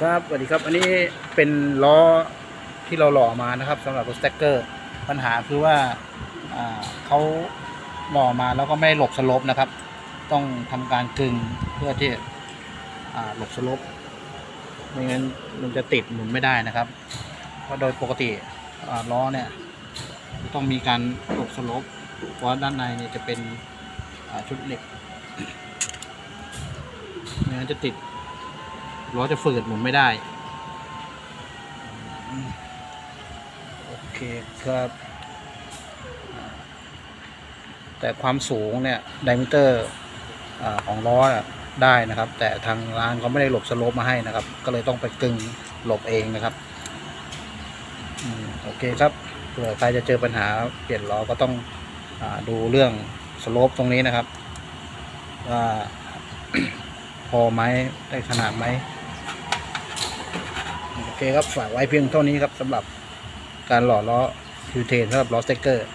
ครับสวัสดีครับ อันนี้เป็นล้อที่เราหล่อมานะครับสำหรับรถสแต็กเกอร์ ปัญหาคือว่าเขาหล่อมาแล้วก็ไม่หลบสลปนะครับ ต้องทำการกึงเพื่อที่หลบสลปไม่งั้นมันจะติดหมุนไม่ได้นะครับ เพราะโดยปกติล้อเนี่ยต้องมีการหลบสลปเพราะด้านในเนี่ยจะเป็นชุดเหล็กไม่งั้นจะติด ล้อจะฝืดหมุนไม่ได้ โอเคครับ แต่ความสูงเนี่ยไดมิเตอร์ของล้อได้นะครับ แต่ทางร้านเขาไม่ได้หลบสโลปมาให้นะครับ ก็เลยต้องไปกึงหลบเองนะครับอโอเคครับเผื่อใครจะเจอปัญหาเปลี่ยนล้อก็ต้องอดูเรื่องสโลปตรงนี้นะครับว่าพอไหมได้ขนาดไหม โอเคครับฝากไว้เพียงเท่านี้ครับสำหรับการหล่อล้อคิวเทนสำหรับล้อสเต็กเกอร์